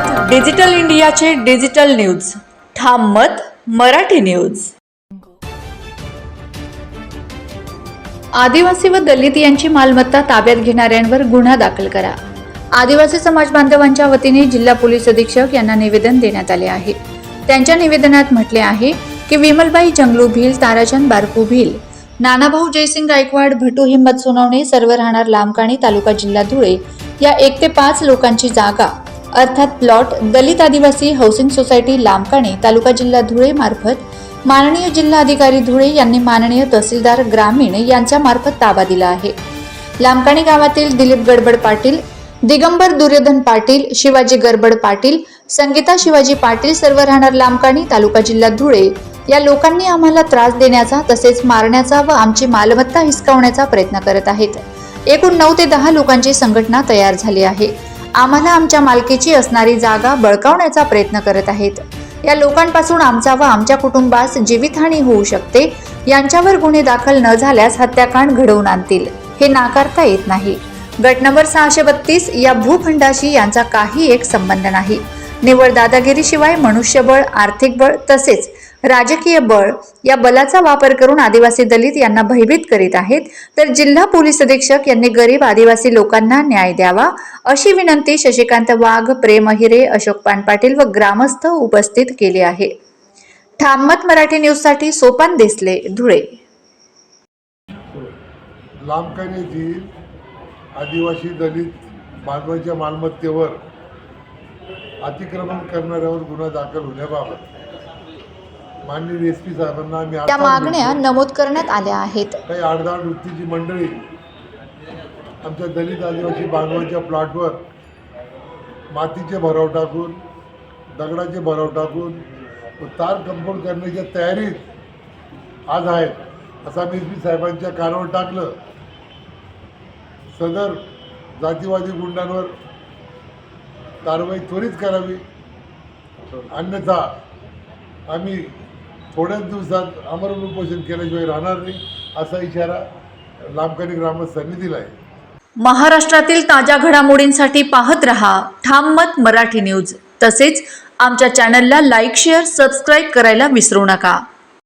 मत डिजिटल इंडियाचे digital news. ठाम मत मराठी न्यूज. आदिवासी व दलित यांची मालमत्ता ताब्यात घेणाऱ्यांवर गुन्हा दाखल करा. आदिवासी समाज बांधवांच्या वतीने जिल्हा पोलीस अधीक्षक यांना निवेदन देण्यात आले आहे. त्यांच्या निवेदनात म्हटले आहे की विमलबाई जंगलू भिल ताराचंद बारकू भिल नानाभाऊ जयसिंग गायकवाड भटू हिंमत सोनवणे सर्व राहणार लांबकाणी तालुका जिल्हा धुळे या एक ते पाच लोकांची जागा अर्थात प्लॉट दलित आदिवासी हाऊसिंग सोसायटी लांबकाणी तालुका जिल्हा धुळे मार्फत. माननीय जिल्हाधिकारी धुळे यांनी माननीय तहसीलदार ग्रामीण यांच्या मार्फत ताबा दिला आहे. लांबकाणी गावातील दिलीप गडबड पाटील दिगंबर दुर्योधन पाटील शिवाजी गरबड पाटील संगीता शिवाजी पाटील सर्व राहणार लांबकाणी तालुका जिल्हा धुळे. या लोकांनी आम्हाला त्रास देण्याचा तसेच मारण्याचा व आमची मालमत्ता हिसकावण्याचा प्रयत्न करत आहेत. एकूण नऊ ते दहा लोकांची संघटना तयार झाली आहे. आम्हाला आमच्या मालकीची असणारी जागा बळकावण्याचा प्रयत्न करत आहेत. या लोकांपासून आमचा व आमच्या कुटुंबास जीवितहानी होऊ शकते यांच्यावर गुन्हे दाखल न झाल्यास हत्याकांड घडवून आणतील हे नाकारता येत नाही. गट नंबर सहाशे बत्तीस या भूखंडाशी यांचा काही एक संबंध नाही. निवड दादागिरीशिवाय मनुष्यबळ आर्थिक बळ तसेच राजकीय बळ या बलाचा वापर करून आदिवासी दलित यांना भयभीत करीत आहेत. तर जिल्हा पोलीस अधीक्षक यांनी गरीब आदिवासी लोकांना न्याय द्यावा अशी विनंती शशिकांत वाघ प्रेम हिरे अशोक पान पाटील व ग्रामस्थ उपस्थित केले आहे. ठाममत मराठी न्यूजसाठी सोपान देसले धुळे. आदिवासी दलित मानवाच्या मालमत्तेवर अतिक्रमण करणाऱ्यावर गुन्हा दाखल होण्याबाबत माननीय एस पी साहेबांना आम्ही त्या मागण्या. नमूद करण्यात आल्या आहेत. काही आडदाड वृत्तीची मंडळी आमच्या दलित आदिवासी बांधवांच्या प्लॉटवर मातीचे भराव टाकून दगडाचे भराव टाकून तार कंपाऊंड करण्याच्या तयारीत आज आहेत. असं आम्ही एस पी साहेबांच्या कानावर टाकलं. सदर जातीवादी गुंडांवर कारवाई त्वरित करावी. अन्यथा आम्ही थोड्याच दिवसात आमरण उपोषण केल्याशिवाय राहणार नाही असा इशारा लांबकानी ग्रामस्थांनी दिला आहे महाराष्ट्रातील ताज्या घडामोडींसाठी पाहत रहा ठाम मत मराठी न्यूज. तसेच आमच्या चॅनलला लाईक शेअर सबस्क्राईब करायला विसरू नका.